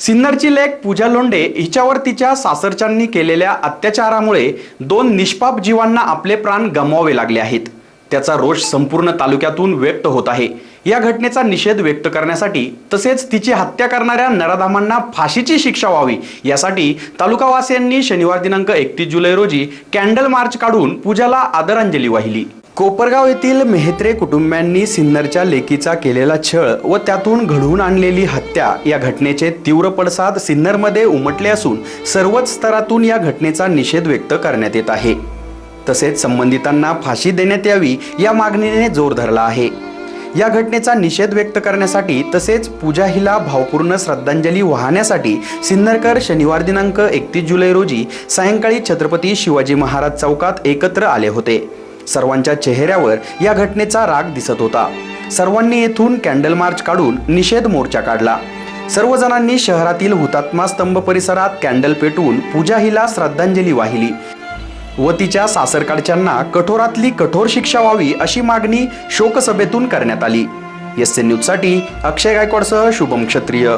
सिन्नरची लेख पूजा लोंढे हिच्यावर तिच्या सासरच्यांनी केलेल्या अत्याचारामुळे दोन निष्पाप जीवांना आपले प्राण गमवावे लागले आहेत. त्याचा रोष संपूर्ण तालुक्यातून व्यक्त होत आहे. या घटनेचा निषेध व्यक्त करण्यासाठी तसेच तिची हत्या करणाऱ्या नराधामांना फाशीची शिक्षा व्हावी यासाठी तालुकावासियांनी शनिवार दिनांक एकतीस जुलै रोजी कॅन्डल मार्च काढून पूजाला आदरांजली वाहिली. कोपरगाव येथील मेहत्रे कुटुंबियांनी सिन्नरच्या लेकीचा केलेला छळ व त्यातून घडवून आणलेली हत्या या घटनेचे तीव्र पडसाद सिन्नरमध्ये उमटले असून सर्वच स्तरातून या घटनेचा निषेध व्यक्त करण्यात येत आहे. तसेच संबंधितांना फाशी देण्यात यावी या मागणीने जोर धरला आहे. या घटनेचा निषेध व्यक्त करण्यासाठी तसेच पूजा हिला भावपूर्ण श्रद्धांजली वाहण्यासाठी सिन्नरकर शनिवार दिनांक एकतीस जुलै रोजी सायंकाळी छत्रपती शिवाजी महाराज चौकात एकत्र आले होते. सर्वांच्या चेहऱ्यावर या घटनेचा राग दिसत होता. सर्वांनी येथून कॅन्डल मार्च काढून निषेध मोर्चा काढला. सर्वजणांनी शहरातील हुतात्मा स्तंभ परिसरात कॅन्डल पेटवून पूजा हिला श्रद्धांजली वाहिली. व तिच्या सासरकडच्यांना कठोरातली कठोर शिक्षा व्हावी अशी मागणी शोकसभेतून करण्यात आली. एस एन न्यूजसाठी अक्षय गायकवाडसह शुभम क्षत्रिय.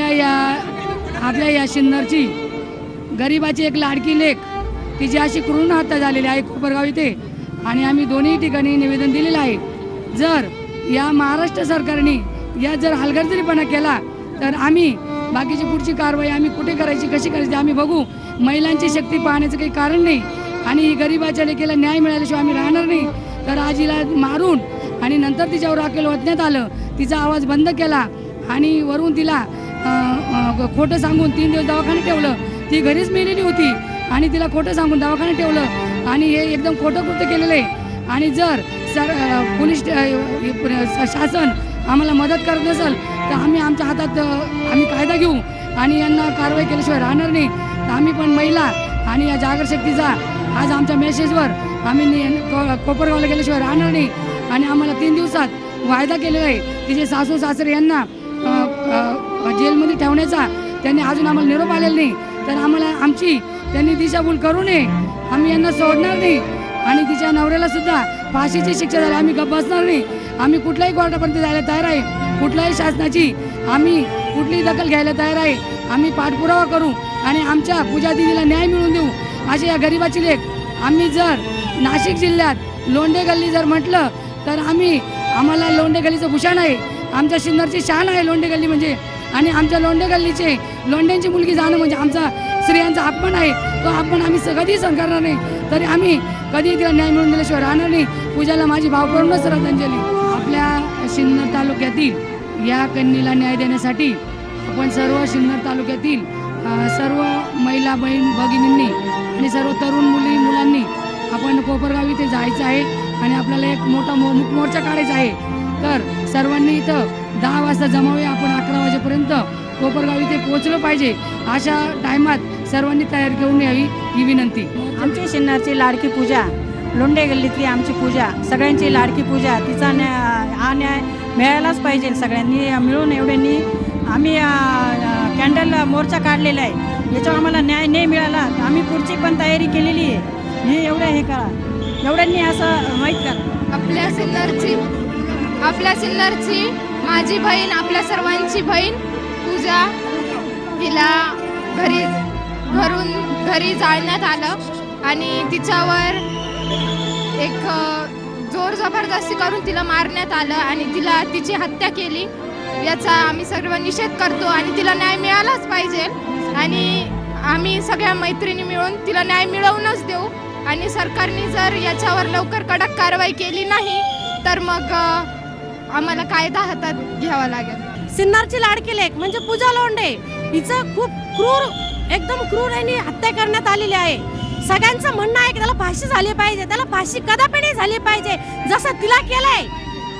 आपल्या या आपल्या या शिन्नरची गरिबाची एक लाडकी लेख तिची अशी कृण हत्या झालेली आहे कोपरगाव इथे. आणि आम्ही दोन्ही ठिकाणी निवेदन दिलेलं आहे. जर या महाराष्ट्र सरकारने या जर हलगर्जीपणा केला तर आम्ही बाकीची पुढची कारवाई आम्ही कुठे करायची कशी करायची आम्ही बघू. महिलांची शक्ती पाहण्याचं काही कारण नाही. आणि ही गरिबाच्या लेखीला न्याय मिळाल्याशिवाय आम्ही राहणार नाही. तर आज हिला मारून आणि नंतर तिच्यावर राखेल ओतण्यात आलं. तिचा आवाज बंद केला आणि वरून तिला खोटं सांगून तीन दिवस दवाखान्यात ठेवलं. ती घरीच मेलेली होती आणि तिला खोटं सांगून दवाखान्यात ठेवलं. आणि हे एकदम खोटं कृत्य केलेलं आहे. आणि जर सर पोलीस शासन आम्हाला मदत करत नसेल तर आम्ही आमच्या हातात आम्ही कायदा घेऊ. आणि यांना कारवाई केल्याशिवाय राहणार नाही. तर आम्ही पण महिला आणि या जागरशक्तीचा आज आमच्या मेसेजवर आम्ही को- कोपरगावला गेल्याशिवाय राहणार नाही. आणि आम्हाला तीन दिवसात वायदा केलेला आहे. तिचे सासू सासरे यांना जेलमध्ये ठेवण्याचा. त्यांनी अजून आम्हाला निरोप आलेला नाही. तर आम्हाला आमची त्यांनी दिशाभूल करू नये. आम्ही यांना सोडणार नाही. आणि तिच्या नवऱ्याला सुद्धा फाशीची शिक्षा झाली. आम्ही गप्प बसणार नाही. आम्ही कुठल्याही कोर्टापर्यंत जायला तयार आहे. कुठल्याही शासनाची आम्ही कुठलीही दखल घ्यायला तयार आहे. आम्ही पाठपुरावा करू आणि आमच्या पूजा दिदीला न्याय मिळवून देऊ. अशी या गरिबाची लेख. आम्ही जर नाशिक जिल्ह्यात लोंढे गल्ली जर म्हटलं तर आम्ही आम्हाला लोंढे गल्लीचं भूषण आहे. आमच्या सिन्नरची शान आहे लोंढे गल्ली म्हणजे. आणि आमच्या लोंढे गल्लीचे लोंढ्यांची मुलगी जाणं म्हणजे आमचा स्त्रियांचा अपमान आहे. तो अपमान आम्ही स- कधीही सहन नाही. तरी आम्ही कधी तिला न्याय मिळून दिल्याशिवाय राहणार नाही. पूजाला माझी भावपूर्ण श्रद्धांजली. आपल्या सिन्नर तालुक्यातील या कन्येला न्याय देण्यासाठी आपण सर्व सिन्नर तालुक्यातील सर्व महिला बहीण भगिनींनी आणि सर्व तरुण मुली मुलांनी आपण कोपरगाव इथे जायचं आहे. आणि आपल्याला एक मोठा मो मोर्चा काढायचा आहे. तर सर्वांनी इथं दहा वाजता जमावे आपण अकरा वाजेपर्यंत कोपरगाव इथे पोहोचलं पाहिजे. अशा टायमात सर्वांनी तयार घेऊन यावी ही विनंती. आमची शिन्नरची लाडकी पूजा लोंढे गल्लीतली आमची पूजा सगळ्यांची लाडकी पूजा तिचा न्याय हा न्याय मिळायलाच पाहिजे सगळ्यांनी. मिळून एवढ्यांनी आम्ही कॅन्डल मोर्चा काढलेला आहे. याच्यावर आम्हाला न्याय नाही मिळाला. आम्ही पुढची पण तयारी केलेली आहे. हे एवढं हे करा. एवढ्यांनी असं माहीत करा. आपल्या सिन्नरची आपल्या सिल्लरची माझी बहीण आपल्या सर्वांची बहीण पूजा हिला घरी घरून घरी जाळण्यात आलं आणि तिच्यावर एक जोर जबरदस्ती करून तिला मारण्यात आलं आणि तिला तिची हत्या केली. याचा आम्ही सर्व निषेध करतो आणि तिला न्याय मिळालाच पाहिजे आणि आम्ही सगळ्या मैत्रिणी मिळून तिला न्याय मिळवूनच देऊ. आणि सरकारने जर याच्यावर लवकर कडक कारवाई केली नाही तर मग आम्हाला कायदा हातात घ्यावा लागेल. सिन्नरची लाडकी लेख म्हणजे पूजा लोंढे. हिचं खूप क्रूर एकदम क्रूर आणि हत्या करण्यात आलेली आहे. सगळ्यांचं म्हणणं आहे की त्याला फाशी झाली पाहिजे. त्याला फाशी कदापि नाही झाली पाहिजे. जसं तिला केलंय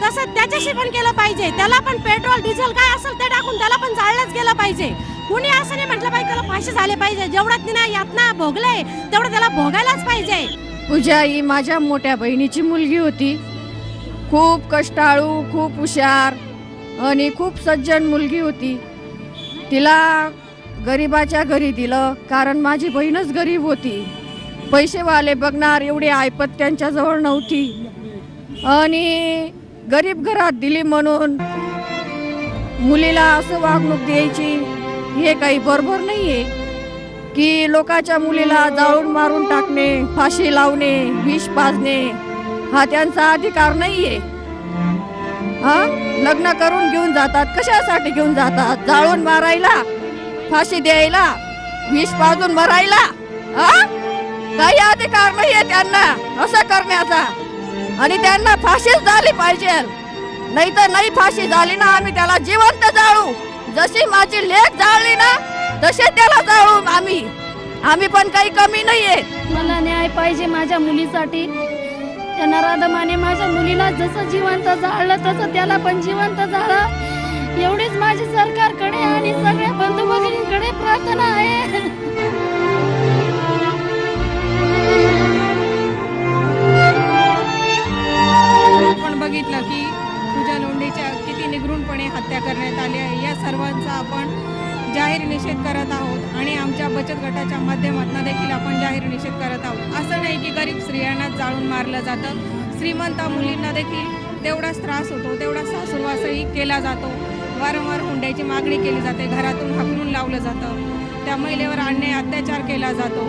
तसं त्याच्याशी पण केलं पाहिजे. त्याला पण पेट्रोल डिझेल काय असेल ते टाकून त्याला पण जाळलंच गेलं पाहिजे. कुणी असं नाही म्हटलं पाहिजे त्याला फाशी झाली पाहिजे. जेवढं तिने यातना भोगलंय तेवढं त्याला भोगायलाच पाहिजे. पूजा ही माझ्या मोठ्या बहिणीची मुलगी होती. खूप कष्टाळू खूप हुशार आणि खूप सज्जन मुलगी होती. तिला गरिबाच्या घरी दिलं कारण माझी बहीणच गरीब होती. पैसेवाले बघणार एवढी ऐपत त्यांच्याजवळ नव्हती. आणि गरीब घरात दिली म्हणून मुलीला असं वागणूक द्यायची हे काही बरोबर नाही आहे की लोकाच्या मुलीला जाळून मारून टाकणे फाशी लावणे विष पाजणे हा त्यांचा अधिकार नाहीये. हा? लग्न करून घेऊन जातात. कशासाठी घेऊन जातात? जाळून मारायला? फाशी द्यायला? विष पाजून मरायला? काही अधिकार नाहीये त्यांना. असं करण्याचा. आणि त्यांना फाशीच झाली पाहिजे. नाही तर नाही फाशी झाली ना आम्ही त्याला जिवंत जाळू. जशी माझी लेख जाळली ना तसे त्याला जाळू आम्ही. आम्ही पण काही कमी नाहीये. मला न्याय पाहिजे माझ्या मुलीसाठी. नराधमाने माझ्या मुलीला जसं जिवंत जाळलं तसं त्याला पण जिवंत जाळा एवढीच माझी सरकारकडे आणि सगळ्या बंधू भगिनींकडे प्रार्थना आहे. असं नाही की गरीब स्त्रियांना जाळून मारलं जातं. श्रीमंत मुलींना देखील तेवढाच त्रास होतो तेवढा सासूरवासही केला जातो. वारंवार हुंड्याची मागणी केली जाते घरातून हकलून लावलं जातं. त्या महिलेवर अन्याय अत्याचार केला जातो.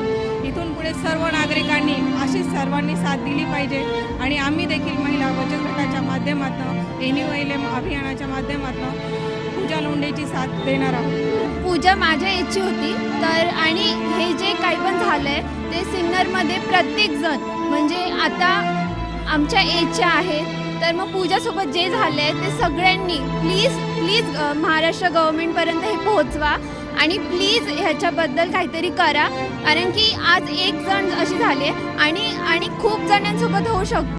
इथून पुढे सर्व नागरिकांनी अशीच सर्वांनी साथ दिली पाहिजे आणि आम्ही देखील महिला बचत गटाच्या माध्यमातून एनी यू एम अभियानाच्या माध्यमातून पूजा लोंढेची साथ देणार आहोत. पूजा माझ्या इच्छी होती तर आणि हे जे काही पण झालंय ते सिन्नरमध्ये प्रत्येक जण म्हणजे आता आमच्या एजच्या आहेत तर मग पूजासोबत जे झाले ते सगळ्यांनी प्लीज प्लीज महाराष्ट्र गव्हर्मेंटपर्यंत हे पोहोचवा आणि प्लीज ह्याच्याबद्दल काहीतरी करा कारण की आज एक जण अशी झाली आहे आणि आणि खूप जणांसोबत होऊ शकतो.